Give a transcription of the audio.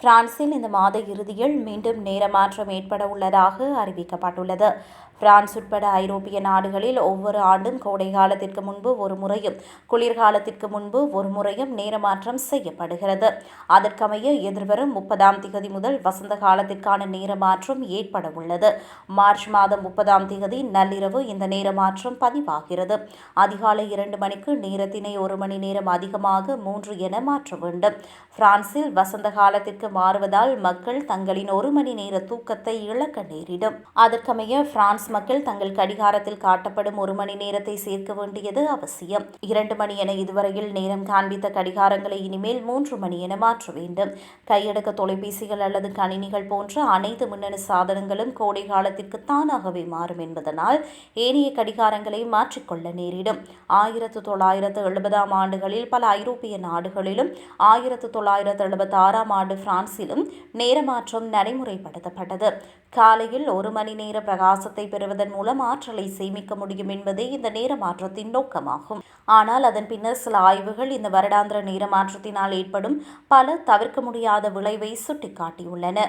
பிரான்சில் இந்த மாத இறுதியில் மீண்டும் நேரமாற்றம் ஏற்பட உள்ளதாக அறிவிக்கப்பட்டுள்ளது. பிரான்ஸ் உட்பட ஐரோப்பிய நாடுகளில் ஒவ்வொரு ஆண்டும் கோடை காலத்திற்கு முன்பு ஒரு முறையும் குளிர்காலத்திற்கு முன்பு ஒரு முறையும் நேரமாற்றம் செய்யப்படுகிறது. அதற்கமைய எதிர்வரும் முப்பதாம் திகதி முதல் வசந்த காலத்திற்கான நேரமாற்றம் ஏற்பட உள்ளது மார்ச் மாதம் முப்பதாம் திகதி நள்ளிரவு இந்த நேரமாற்றம் பதிவாகிறது. அதிகாலை இரண்டு மணிக்கு நேரத்தினை ஒரு மணி நேரம் அதிகமாக மூன்று என மாற்ற வேண்டும். பிரான்சில் வசந்த காலத்திற்கு மாறுவதால் மக்கள் தங்களின் ஒரு மணி நேர தூக்கத்தை இழக்க நேரிடும். அதற்கமைய பிரான்ஸ் மக்கள் தங்கள் கடிகாரத்தில் காட்டப்படும் ஒரு மணி நேரத்தை சேர்க்க வேண்டியது அவசியம். இரண்டு மணி என இதுவரையில் நேரம் காண்பித்த கடிகாரங்களை இனிமேல் மூன்று மணி என மாற்ற வேண்டும். கையடக்க தொலைபேசிகள் அல்லது கணினிகள் போன்ற அனைத்து மின்னணு சாதனங்களும் கோடை காலத்திற்கு தானாகவே மாறும் என்பதனால் ஏனைய கடிகாரங்களை மாற்றிக்கொள்ள நேரிடும். ஆயிரத்து தொள்ளாயிரத்து எழுபதாம் ஆண்டுகளில் பல ஐரோப்பிய நாடுகளிலும் ஆயிரத்து தொள்ளாயிரத்து எழுபத்தி ஆறாம் ஆண்டு பிரான்சிலும் நேரமாற்றம் நடைமுறைப்படுத்தப்பட்டது. காலையில் ஒரு மணி நேர பிரகாசத்தை பெறுவதன் மூலம் ஆற்றலை சேமிக்க முடியும் என்பதே இந்த நேர மாற்றத்தின் நோக்கமாகும். ஆனால் அதன் பின்னர் சில ஆய்வுகள் இந்த வருடாந்திர நேர மாற்றத்தினால் ஏற்படும் பல தவிர்க்க முடியாத விளைவை சுட்டிக்காட்டியுள்ளன.